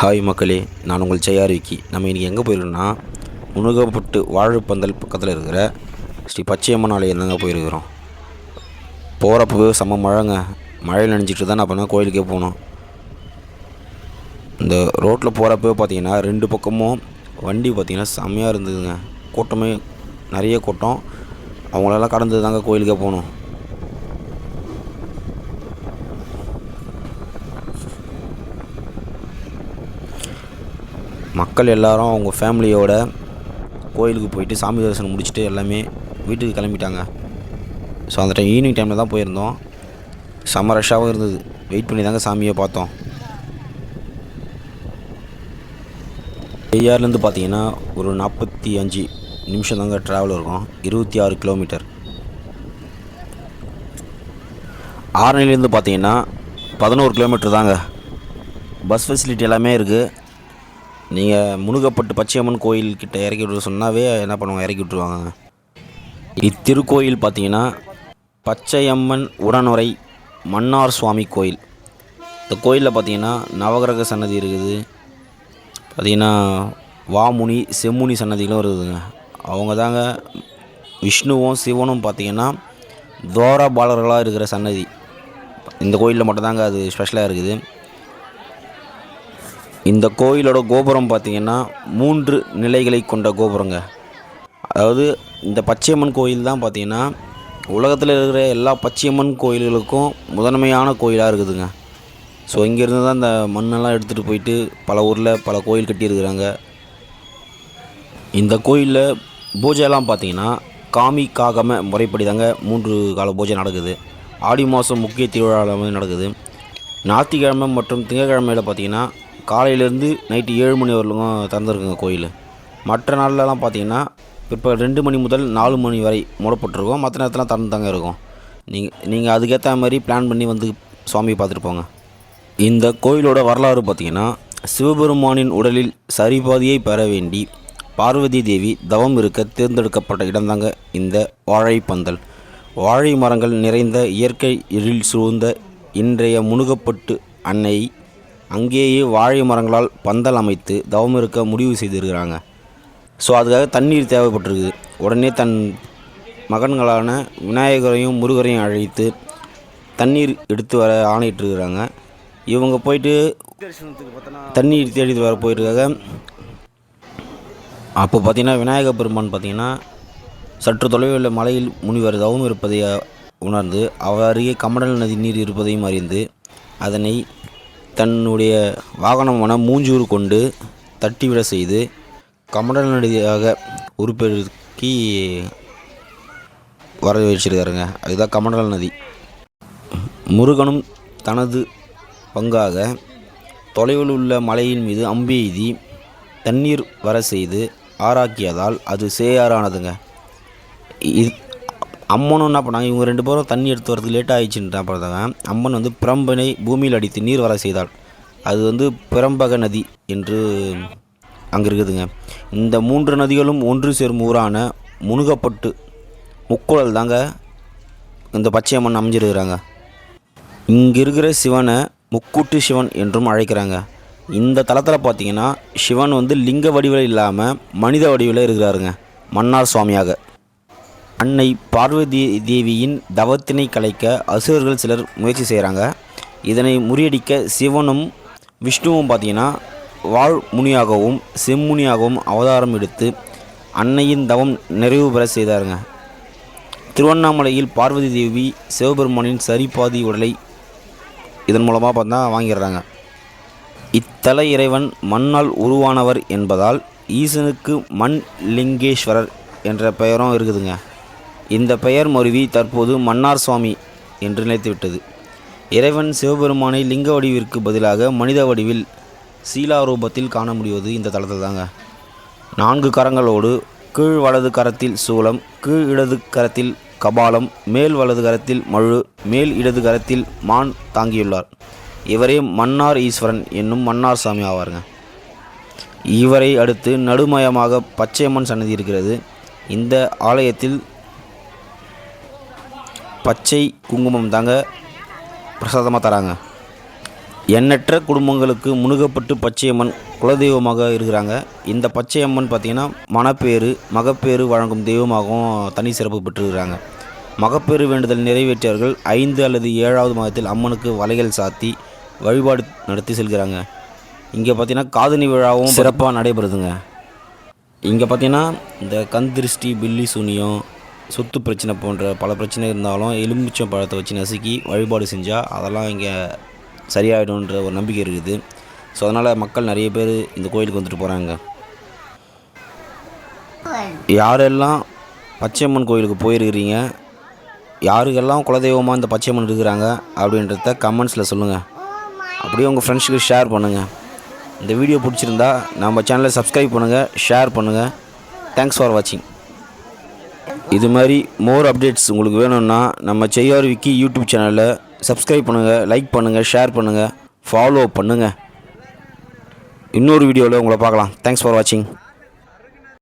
Hi மக்களே நான் உங்கள் ஜெயார் விக்கி நம்ம இன்றைக்கி எங்கே போயிருக்கோம்னா முனுகப்பட்டு வாழைப்பந்தல் பக்கத்தில் இருக்கிற ஸ்ரீ பச்சையம்மன் ஆலயம் தாங்க போயிருக்கிறோம்? போகிறப்பவே செம்ம மழைங்க. மழையில் நனைஞ்சிட்டு தான் நான் தான் கோயிலுக்கே போனோம். இந்த ரோட்டில் போகிறப்பவே பார்த்தீங்கன்னா ரெண்டு பக்கமும் வண்டி பார்த்திங்கன்னா செம்மையாக இருந்ததுங்க. கூட்டமே நிறைய கூட்டம். அவங்களெல்லாம் கடந்து தாங்க கோயிலுக்கே போகணும் மக்கள் எல்லாரும் அவங்க ஃபேமிலியோட கோயிலுக்கு போயிட்டு சாமி தரிசனம் முடிச்சுட்டு எல்லாமே வீட்டுக்கு கிளம்பிட்டாங்க. ஸோ அந்த டைம் ஈவினிங் டைமில் தான் போயிருந்தோம். செம்ம ரஷ்ஷாகவும் இருந்தது. வெயிட் பண்ணி தாங்க சாமியை பார்த்தோம். ஐயார்லேருந்து பார்த்தீங்கன்னா ஒரு நாற்பத்தி அஞ்சு நிமிஷம் தாங்க ட்ராவல் இருக்கும். இருபத்தி ஆறு கிலோமீட்டர் ஆரணிலேருந்து பார்த்தீங்கன்னா பதினோரு கிலோமீட்டர் தாங்க. பஸ் ஃபெசிலிட்டி எல்லாமே இருக்குது நீங்கள் முனுகப்பட்டு பச்சையம்மன் கோயில்கிட்ட இறக்கி விட்டு சொன்னாவே என்ன பண்ணுவாங்க? இறக்கி விட்ருவாங்க இத்திருக்கோயில் பார்த்தீங்கன்னா பச்சையம்மன் உடனுரை மன்னார் சுவாமி கோயில். இந்த கோயிலில் பார்த்தீங்கன்னா நவகிரக சன்னதி இருக்குது. பார்த்தீங்கன்னா வாமுனி செம்முனி சன்னதிகளும் இருக்குதுங்க. அவங்க தாங்க விஷ்ணுவும் சிவனும் பார்த்தீங்கன்னா துவாரபாலர்களாக இருக்கிற சன்னதி. இந்த கோயிலில் மட்டும்தாங்க அது ஸ்பெஷலாக இருக்குது. இந்த கோயிலோட கோபுரம் பார்த்திங்கன்னா மூன்று நிலைகளை கொண்ட கோபுரங்க. அதாவது இந்த பச்சையம்மன் கோயில் தான் பார்த்திங்கன்னா உலகத்தில் இருக்கிற எல்லா பச்சையம்மன் கோயில்களுக்கும் முதன்மையான கோயிலாக இருக்குதுங்க. ஸோ இங்கேருந்து தான் இந்த மண்ணெல்லாம் எடுத்துகிட்டு போயிட்டு பல ஊரில் பல கோயில் கட்டியிருக்கிறாங்க. இந்த கோயிலில் பூஜைலாம் பார்த்திங்கன்னா காமி காகம முறைப்படி தாங்க மூன்று கால பூஜை நடக்குது. ஆடி மாதம் முக்கிய திருவிழா நடக்குது. ஞாயிற்றுக்கிழமை மற்றும் திங்கக்கிழமையில் பார்த்தீங்கன்னா காலையிலேருந்து நைட்டு ஏழு மணி வரலும் திறந்துருக்குங்க கோயில். மற்ற நாள்லலாம் பார்த்தீங்கன்னா இப்போ ரெண்டு மணி முதல் நாலு மணி வரை மூடப்பட்டிருக்கும். மற்ற நேரத்தில் திறந்து தாங்க இருக்கும். நீங்கள் நீங்கள் அதுக்கேற்ற மாதிரி பிளான் பண்ணி வந்து சுவாமியை பார்த்துட்டு போங்க. இந்த கோயிலோட வரலாறு பார்த்திங்கன்னா சிவபெருமானின் உடலில் சரிபாதியை பெற வேண்டி பார்வதி தேவி தவம் இருக்க தேர்ந்தெடுக்கப்பட்ட இடம்தாங்க இந்த வாழைப்பந்தல். வாழை மரங்கள் நிறைந்த இயற்கை எழில் சூழ்ந்த இன்றைய முணுகப்பட்டு அன்னை அங்கேயே வாழை மரங்களால் பந்தல் அமைத்து தவம் இருக்க முடிவு செய்திருக்கிறாங்க. ஸோ அதுக்காக தண்ணீர் தேவைப்பட்டிருக்குது. உடனே தன் மகன்களான விநாயகரையும் முருகரையும் அழைத்து தண்ணீர் எடுத்து வர ஆணையிட்டிருக்கிறாங்க. இவங்க போயிட்டு தண்ணீர் தேடி வர போயிருக்காங்க. அப்போ பார்த்திங்கன்னா விநாயக பெருமான் பார்த்திங்கன்னா சற்று தொலைவில் உள்ள மலையில் முனிவர் தவம் இருப்பதை உணர்ந்து அவர் அருகே கமடல் நதி நீர் இருப்பதையும் அறிந்து அதனை தன்னுடைய வாகனமான மூஞ்சூர் கொண்டு தட்டிவிட செய்து கமடல் நதியாக உருப்பெருக்கி வர வச்சிருக்காருங்க அதுதான் கமண்டல் நதி. முருகனும் தனது பங்காக தொலைவில் உள்ள மலையின் மீது அம்பி எய்தி தண்ணீர் வர செய்து ஆராக்கியதால் அது சேயாரானதுங்க. இது அம்மனும் என்ன பண்ணாங்க இவங்க ரெண்டு பேரும் தண்ணி எடுத்து வரதுக்கு லேட் ஆயிடுச்சுன்னு பார்த்தாங்க அம்மன் வந்து பிரம்பனை பூமியில் அடித்து நீர் வர செய்தாள். அது வந்து பிரம்பக நதி என்று அங்கே இருக்குதுங்க. இந்த மூன்று நதிகளும் ஒன்று சேரும் ஊரான முனுகப்பட்டு முக்குழல் தாங்க இந்த பச்சையம்மன் அமைஞ்சிருக்கிறாங்க. இங்கே இருக்கிற சிவனை முக்கூட்டு சிவன் என்றும் அழைக்கிறாங்க. இந்த தளத்தில் பார்த்தீங்கன்னா சிவன் வந்து லிங்க வடிவில் இல்லாமல் மனித வடிவில் இருக்கிறாருங்க மன்னார் சுவாமியாக. அன்னை பார்வதி தேவியின் தவத்தினை கலைக்க அசுரர்கள் சிலர் முயற்சி செய்கிறாங்க. இதனை முறியடிக்க சிவனும் விஷ்ணுவும் பார்த்தீங்கன்னா வாழ் முனியாகவும் செம்முனியாகவும் அவதாரம் எடுத்து அன்னையின் தவம் நிறைவு பெற செய்தாருங்க. திருவண்ணாமலையில் பார்வதி தேவி சிவபெருமானின் சரிபாதி உடலை இதன் மூலமாக பார்த்தா வாங்கிடுறாங்க. இத்தல இறைவன் மண்ணால் உருவானவர் என்பதால் ஈசனுக்கு மண் லிங்கேஸ்வரர் என்ற பெயரும் இருக்குதுங்க. இந்த பெயர் மருவி தற்போது மன்னார் சுவாமி என்று நிலைத்துவிட்டது இறைவன் சிவபெருமானை லிங்க வடிவிற்கு பதிலாக மனித வடிவில் சீலா ரூபத்தில் காண முடிவது இந்த தளத்தில் தாங்க. நான்கு கரங்களோடு கீழ் வலது கரத்தில் சூலம் கீழ் இடது கரத்தில் கபாலம் மேல் வலது கரத்தில் மழு மேல் இடது கரத்தில் மான் தாங்கியுள்ளார். இவரே மன்னார் ஈஸ்வரன் என்னும் மன்னார் சாமி ஆவாருங்க. இவரை அடுத்து நடுமயமாக பச்சையம்மன் சன்னதி இருக்கிறது. இந்த ஆலயத்தில் பச்சை குங்குமம் தாங்க பிரசாதமாக தராங்க. எண்ணற்ற குடும்பங்களுக்கு முணுகப்பட்டு பச்சையம்மன் குலதெய்வமாக இருக்கிறாங்க. இந்த பச்சையம்மன் பார்த்திங்கன்னா மணப்பேறு மகப்பேறு வழங்கும் தெய்வமாகவும் தனி சிறப்பு பெற்றிருக்கிறாங்க. மகப்பேறு வேண்டுதல் நிறைவேற்றியவர்கள் ஐந்து அல்லது ஏழாவது மாதத்தில் அம்மனுக்கு வலைகள் சாத்தி வழிபாடு நடத்தி செல்கிறாங்க. இங்கே பார்த்தீங்கன்னா காதணி விழாவும் சிறப்பாக நடைபெறுதுங்க. இங்கே பார்த்தீங்கன்னா இந்த கண் திருஷ்டி பில்லி சூனியம் சொத்து பிரச்சனை போன்ற பல பிரச்சனை இருந்தாலும் எலுமிச்சம் பழத்தை வச்சு நசுக்கி வழிபாடு செஞ்சால் அதெல்லாம் இங்கே சரியாயிடும்ன்ற ஒரு நம்பிக்கை இருக்குது. ஸோ அதனால் மக்கள் நிறைய பேர் இந்த கோயிலுக்கு வந்துட்டு போகிறாங்க யாரெல்லாம் பச்சையம்மன் கோயிலுக்கு போயிருக்கிறீங்க யாருக்கெல்லாம் குலதெய்வமாக இந்த பச்சையம்மன் இருக்கிறாங்க அப்படின்றத கமெண்ட்ஸில் சொல்லுங்கள் அப்படியே உங்கள் ஃப்ரெண்ட்ஸுக்கு ஷேர் பண்ணுங்கள் இந்த வீடியோ பிடிச்சிருந்தா நம்ம சேனலை சப்ஸ்கிரைப் பண்ணுங்கள் ஷேர் பண்ணுங்கள் தேங்க்ஸ் ஃபார் வாட்சிங் இது மாதிரி மோர் அப்டேட்ஸ் உங்களுக்கு வேணும்னா நம்ம செய்யார் விக்கி யூடியூப் சேனலை சப்ஸ்கிரைப் பண்ணுங்கள் லைக் பண்ணுங்கள் ஷேர் பண்ணுங்கள் ஃபாலோ பண்ணுங்கள் இன்னொரு வீடியோவில் உங்களை பார்க்கலாம். தேங்க்ஸ் ஃபார் வாட்சிங்